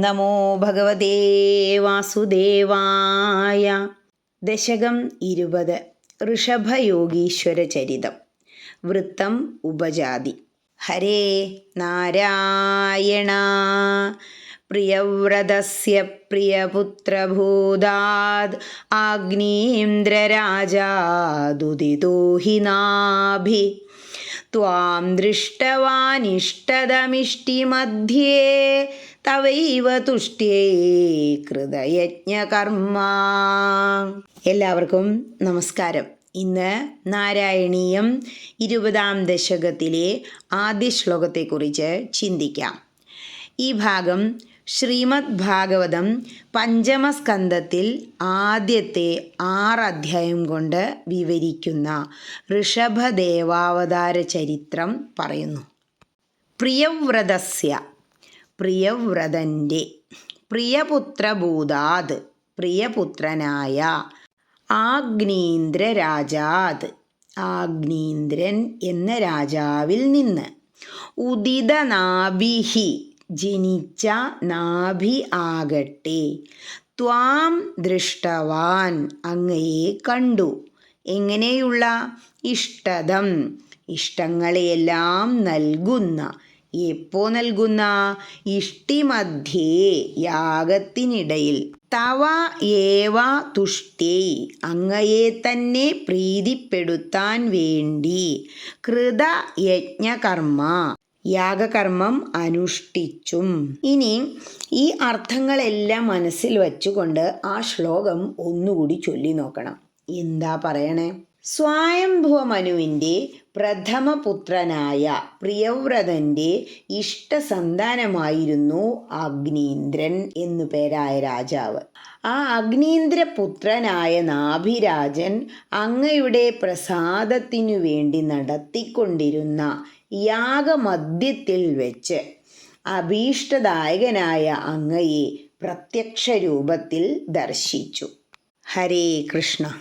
നമോ ഭഗവതേ വാസുദേവായ. ദശകം ഇരുപത്. ഋഷഭയോഗീശ്വര ചരിതം വൃത്തം ഉപജാതി. ഹരേ നാരായണ. പ്രിയവ്രതസ്യ പ്രിയപുത്രഭൂതാത് ആഗ്നീന്ദ്രരാജാദുദിതോ ഹി നാഭി त्वां दृष्टवानिष्टदमिष्टिमध्ये തവൈവ തുഷ്ട്യേ കൃതയജ്ഞകർമ്മ എല്ലാവർക്കും നമസ്കാരം ഇന്ന് നാരായണീയം ഇരുപതാം ദശകത്തിലെ ആദ്യ ശ്ലോകത്തെക്കുറിച്ച് ചിന്തിക്കാം ഈ ഭാഗം ശ്രീമദ് ഭാഗവതം പഞ്ചമസ്കന്ധത്തിൽ ആദ്യത്തെ ആറ് അധ്യായം കൊണ്ട് വിവരിക്കുന്ന ഋഷഭദേവാവതാര ചരിത്രം പറയുന്നു. പ്രിയവ്രതസ്യ പ്രിയവ്രതന്റെ പ്രിയപുത്രഭൂതാത് പ്രിയപുത്രനായ ആഗ്നീന്ദ്ര രാജാത് ആഗ്നീന്ദ്രൻ എന്ന രാജാവിൽ നിന്ന് ഉദിതനാഭിഹി ജനിച്ച നാഭി ആകട്ടെ. ത്വാം ദൃഷ്ടവാൻ അങ്ങയെ കണ്ടു. എങ്ങനെയുള്ള? ഇഷ്ടതം. ഇഷ്ടങ്ങളെയെല്ലാം നൽകുന്ന. എപ്പോ നൽകുന്ന? ഇഷ്ടിമധ്യേ യാഗത്തിനിടയിൽ. തവ ഏവ തുഷ്ടേ അങ്ങയെ തന്നെ പ്രീതിപ്പെടുത്താൻ വേണ്ടി. കൃത യജ്ഞകർമ്മ യാഗകർമ്മം അനുഷ്ഠിച്ചും. ഇനി ഈ അർത്ഥങ്ങളെല്ലാം മനസ്സിൽ വച്ചുകൊണ്ട് ആ ശ്ലോകം ഒന്നുകൂടി ചൊല്ലി നോക്കണം. എന്താ പറയണേ? സ്വയംഭുവ മനുവിന്റെ പ്രഥമ പുത്രനായ പ്രിയവ്രതന്റെ ഇഷ്ടസന്താനമായിരുന്നു അഗ്നീന്ദ്രൻ എന്നു പേരായ രാജാവ്. ആ അഗ്നീന്ദ്ര പുത്രനായ നാഭിരാജൻ അങ്ങയുടെ പ്രസാദത്തിനു വേണ്ടി നടത്തിക്കൊണ്ടിരുന്ന യാഗമധ്യത്തിൽ വെച്ച് അഭീഷ്ടദായകനായ അങ്ങയെ പ്രത്യക്ഷ രൂപത്തിൽ ദർശിച്ചു. ഹരേ കൃഷ്ണ.